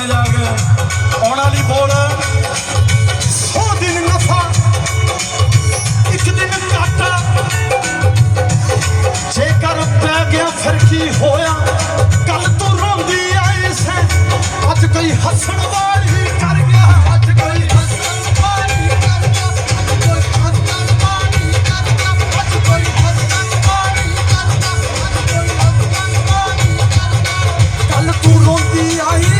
ਗਾਣੇ ਜਾ ਕੇ ਆਉਣ ਵਾਲੀ ਬੋਲ। ਸੌ ਦਿਨ ਨਫਾ। ਇੱਕ ਦਿਨ ਘਾਟਾ। ਜੇਕਰ ਪੈ ਗਿਆ ਫਿਰ ਕੀ ਹੋਇਆ? ਕੱਲ ਤੂੰ ਰੋਂਦੀ ਆਈ ਸੈਂ। ਅੱਜ ਕੋਈ ਹੱਸਣ ਵਾਲੀ ਕਰ ਗਿਆ। ਅੱਜ ਕੋਈ ਕੱਲ ਤੂੰ ਰੋਂਦੀ ਆਈ